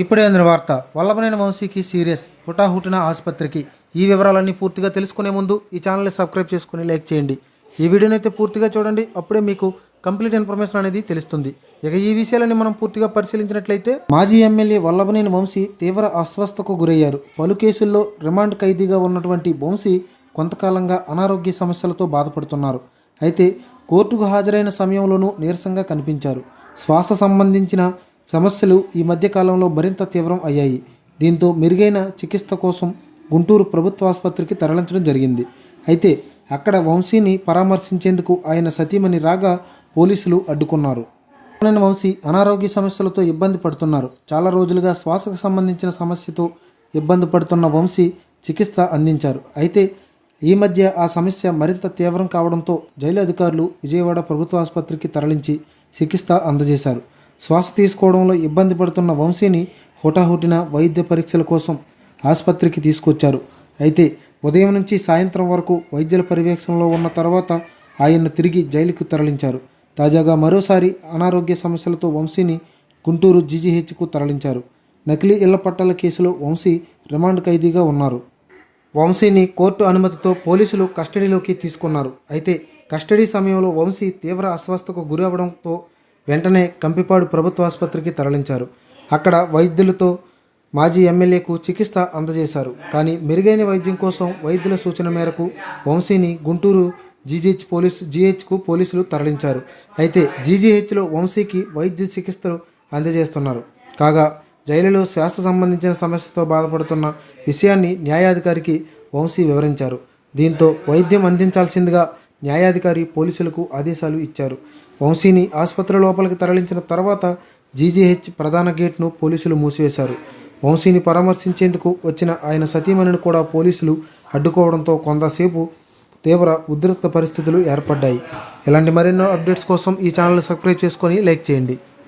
ఇప్పుడే అందిన వార్త వల్లభనేని వంశీకి సీరియస్ హుటాహుటిన ఆసుపత్రికి. ఈ వివరాలన్నీ పూర్తిగా తెలుసుకునే ముందు ఈ ఛానల్ని సబ్స్క్రైబ్ చేసుకుని లైక్ చేయండి. ఈ వీడియోని అయితే పూర్తిగా చూడండి అప్పుడే మీకు కంప్లీట్ ఇన్ఫర్మేషన్ అనేది తెలుస్తుంది. ఇక ఈ విషయాలని మనం పూర్తిగా పరిశీలించినట్లయితే మాజీ ఎమ్మెల్యే వల్లభనేని వంశీ తీవ్ర అస్వస్థకు గురయ్యారు. పలు కేసుల్లో రిమాండ్ ఖైదీగా ఉన్నటువంటి వంశీ కొంతకాలంగా అనారోగ్య సమస్యలతో బాధపడుతున్నారు. అయితే కోర్టుకు హాజరైన సమయంలోనూ నీరసంగా కనిపించారు. శ్వాస సంబంధించిన సమస్యలు ఈ మధ్య కాలంలో మరింత తీవ్రం అయ్యాయి. దీంతో మెరుగైన చికిత్స కోసం గుంటూరు ప్రభుత్వ ఆసుపత్రికి తరలించడం జరిగింది. అయితే అక్కడ వంశీని పరామర్శించేందుకు ఆయన సతీమణి రాగా పోలీసులు అడ్డుకున్నారు. వల్లభనేని వంశీ అనారోగ్య సమస్యలతో ఇబ్బంది పడుతున్నారు. చాలా రోజులుగా శ్వాసకు సంబంధించిన సమస్యతో ఇబ్బంది పడుతున్న వంశీ చికిత్స అందించారు. అయితే ఈ మధ్య ఆ సమస్య మరింత తీవ్రం కావడంతో జైలు అధికారులు విజయవాడ ప్రభుత్వ ఆసుపత్రికి తరలించి చికిత్స అందజేశారు. శ్వాస తీసుకోవడంలో ఇబ్బంది పడుతున్న వంశీని హుటాహుటిన వైద్య పరీక్షల కోసం ఆసుపత్రికి తీసుకొచ్చారు. అయితే ఉదయం నుంచి సాయంత్రం వరకు వైద్యుల పర్యవేక్షణలో ఉన్న తర్వాత ఆయన్ను తిరిగి జైలుకు తరలించారు. తాజాగా మరోసారి అనారోగ్య సమస్యలతో వంశీని గుంటూరు జీజీహెచ్కు తరలించారు. నకిలీ ఇళ్ళ పట్టాల కేసులో వంశీ రిమాండ్ ఖైదీగా ఉన్నారు. వంశీని కోర్టు అనుమతితో పోలీసులు కస్టడీలోకి తీసుకున్నారు. అయితే కస్టడీ సమయంలో వంశీ తీవ్ర అస్వస్థకు గురవడంతో వెంటనే కంపిపాడు ప్రభుత్వ ఆసుపత్రికి తరలించారు. అక్కడ వైద్యులతో మాజీ ఎమ్మెల్యేకు చికిత్స అందజేశారు. కానీ మెరుగైన వైద్యం కోసం వైద్యుల సూచన మేరకు వంశీని గుంటూరు జీజీహెచ్ పోలీసు జీహెచ్కు పోలీసులు తరలించారు. అయితే జీజీహెచ్లో వంశీకి వైద్య చికిత్సలు అందజేస్తున్నారు. కాగా జైలులో శ్వాస సంబంధించిన సమస్యతో బాధపడుతున్న విషయాన్ని న్యాయాధికారికి వంశీ వివరించారు. దీంతో వైద్యం అందించాల్సిందిగా న్యాయాధికారి పోలీసులకు ఆదేశాలు ఇచ్చారు. వంశీని ఆసుపత్రి లోపలికి తరలించిన తర్వాత జీజీహెచ్ ప్రధాన గేట్ను పోలీసులు మూసివేశారు. వంశీని పరామర్శించేందుకు వచ్చిన ఆయన సతీమణిని కూడా పోలీసులు అడ్డుకోవడంతో కొంతసేపు తీవ్ర ఉద్రిక్త పరిస్థితులు ఏర్పడ్డాయి. ఇలాంటి మరెన్నో అప్డేట్స్ కోసం ఈ ఛానల్ సబ్స్క్రైబ్ చేసుకొని లైక్ చేయండి.